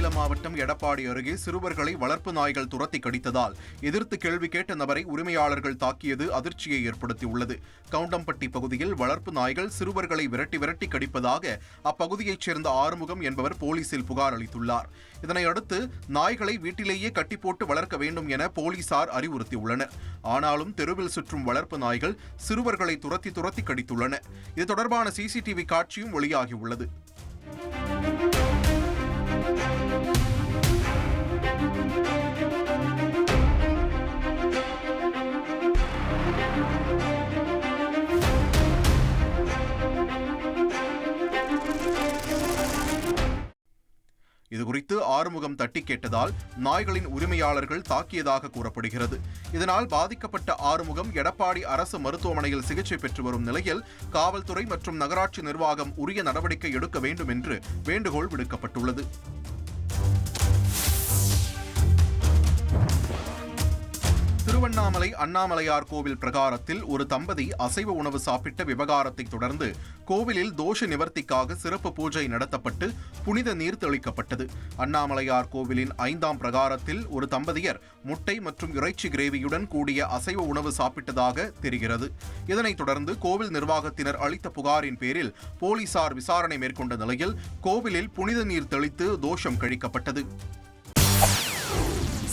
சேலம் மாவட்டம் எடப்பாடி அருகே சிறுவர்களை வளர்ப்பு நாய்கள் துரத்தி கடித்ததால் எதிர்த்து கேள்வி கேட்ட நபரை உரிமையாளர்கள் தாக்கியது அதிர்ச்சியை ஏற்படுத்தியுள்ளது. கவுண்டம்பட்டி பகுதியில் வளர்ப்பு நாய்கள் சிறுவர்களை விரட்டி விரட்டி கடிப்பதாக அப்பகுதியைச் சேர்ந்த ஆறுமுகம் என்பவர் போலீசில் புகார் அளித்துள்ளார். இதனையடுத்து நாய்களை வீட்டிலேயே கட்டி போட்டு வளர்க்க வேண்டும் என போலீசார் அறிவுறுத்தியுள்ளனர். ஆனாலும் தெருவில் சுற்றும் வளர்ப்பு நாய்கள் சிறுவர்களை துரத்தி துரத்தி கடித்துள்ளன. இது தொடர்பான சிசிடிவி காட்சியும் வெளியாகியுள்ளது. இதுகுறித்து ஆறுமுகம் தட்டி கேட்டதால் நாய்களின் உரிமையாளர்கள் தாக்கியதாக கூறப்படுகிறது. இதனால் பாதிக்கப்பட்ட ஆறுமுகம் எடப்பாடி அரசு மருத்துவமனையில் சிகிச்சை பெற்று வரும் நிலையில் காவல்துறை மற்றும் நகராட்சி நிர்வாகம் உரிய நடவடிக்கை எடுக்க வேண்டும் என்று வேண்டுகோள் விடுக்கப்பட்டுள்ளது. திருவண்ணாமலை அண்ணாமலையார் கோவில் பிரகாரத்தில் ஒரு தம்பதி அசைவ உணவு சாப்பிட்ட விவகாரத்தை தொடர்ந்து கோவிலில் தோஷ நிவர்த்திக்காக சிறப்பு பூஜை நடத்தப்பட்டு புனித நீர் தெளிக்கப்பட்டது. அண்ணாமலையார் கோவிலின் ஐந்தாம் பிரகாரத்தில் ஒரு தம்பதியர் முட்டை மற்றும் இறைச்சி கிரேவியுடன் கூடிய அசைவ உணவு சாப்பிட்டதாக தெரிகிறது. இதனைத் தொடர்ந்து கோவில் நிர்வாகத்தினர் அளித்த புகாரின் பேரில் போலீசார் விசாரணை மேற்கொண்ட நிலையில் கோவிலில் புனித நீர் தெளித்து தோஷம் கழிக்கப்பட்டது.